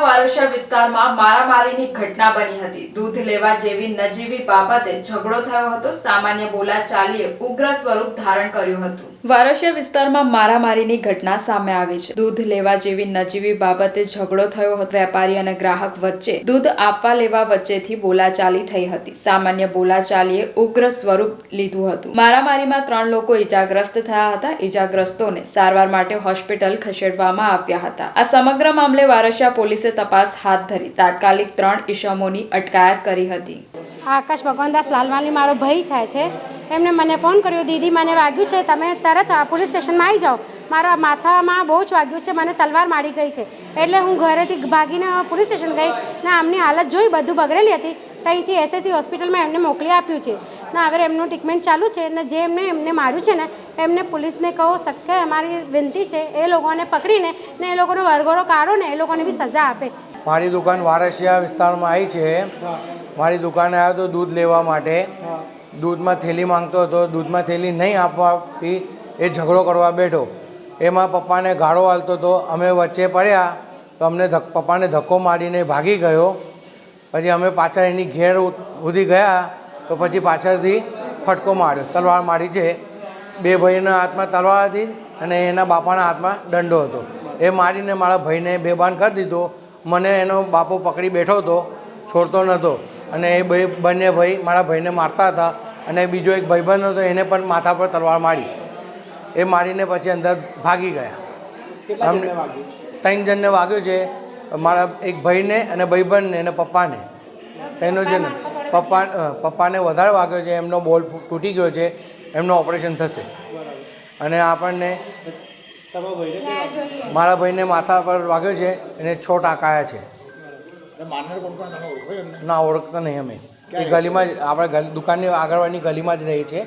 વારોશા વિસ્તારમાં મારામારીની ઘટના બની હતી. દૂધ લેવા જેવી નજીવી બાબતે ઝઘડો થયો હતો. સામાન્ય બોલાચાલીએ ઉગ્ર સ્વરૂપ ધારણ કર્યું હતું. વારસિયા વિસ્તારમાં મારામારીની ઘટના સામે આવી છે. દૂધ લેવા જેવી નજીવી બાબતે ઝઘડો થયો હતો. વેપારી અને ગ્રાહક વચ્ચે દૂધ આપવા લેવા વચ્ચેથી બોલાચાલી થઈ હતી. સામાન્ય બોલાચાલીએ ઉગ્ર સ્વરૂપ લીધું હતું. મારામારીમાં ત્રણ લોકો ઈજાગ્રસ્ત થયા હતા. ઈજાગ્રસ્તોને સારવાર માટે હોસ્પિટલ ખસેડવામાં આવ્યા હતા. આ સમગ્ર મામલે વારસિયા પોલીસે તપાસ હાથ ધરી. તાત્કાલિક ત્રણ ઈસમોની અટકાયત કરી હતી. આકાશ ભગવાનદાસ લાલવાણી મારો ભાઈ થાય છે. એમને મને ફોન કર્યો, દીદી, મને વાગ્યું છે. તમે તરત આ પોલીસ સ્ટેશનમાં આવી જાઓ. મારા માથામાં બહુ જ વાગ્યું છે. મને તલવાર મારી ગઈ છે. એટલે હું ઘરેથી ભાગીને પોલીસ સ્ટેશન ગઈ ને આમની હાલત જોઈ બધું બગડેલી હતી. ત્યાંથી એસએસસી હોસ્પિટલમાં એમને મોકલી આપ્યું છે. ને, હવે એમનું ટ્રીટમેન્ટ ચાલુ છે ને જે એમને એમને માર્યું છે ને એમને પોલીસને કહો, શક્ય અમારી વિનંતી છે, એ લોકોને પકડીને ને એ લોકોનો વરઘોડો કાઢો ને એ લોકોને બી સજા આપે. મારી દુકાન વારસિયા વિસ્તારમાં આવી છે. મારી દુકાને આવ્યો તો દૂધ લેવા માટે. દૂધમાં થેલી માંગતો હતો, દૂધમાં થેલી નહીં આપવાથી એ ઝઘડો કરવા બેઠો. એમાં પપ્પાને ગાળો હાલતો હતો. અમે વચ્ચે પડ્યા તો અમને ધક, પપ્પાને ધક્કો મારીને ભાગી ગયો. પછી અમે પાછળ એની ઘેર ઉધી ગયા તો પછી પાછળથી ફટકો માર્યો. તલવાર મારી છે. બે ભાઈના હાથમાં તલવાર હતી અને એના બાપાના હાથમાં દંડો હતો. એ મારીને મારા ભાઈને બેભાન કરી દીધો. મને એનો બાપો પકડી બેઠો હતો છોડતો નહોતો. અને એ બંને ભાઈ મારા ભાઈને મારતા હતા અને બીજો એક ભાઈબંધ હતો એને પણ માથા પર તલવાર મારી. એ મારીને પછી અંદર ભાગી ગયા. અમને ત્રણ જણને વાગ્યો છે. મારા એક ભાઈને અને ભાઈબંધને અને પપ્પાને. તેનો જન્મ પપ્પા પપ્પાને વધારે વાગ્યો છે એમનો બોલ તૂટી ગયો છે. એમનું ઓપરેશન થશે. અને આપણને મારા ભાઈને માથા પર વાગ્યો છે એને છ ટાંકાયા છે. ના ઓળખતા નહીં અમે. એ ગલીમાં જ આપણે દુકાનની આગળવાળની ગલીમાં જ રહીએ છીએ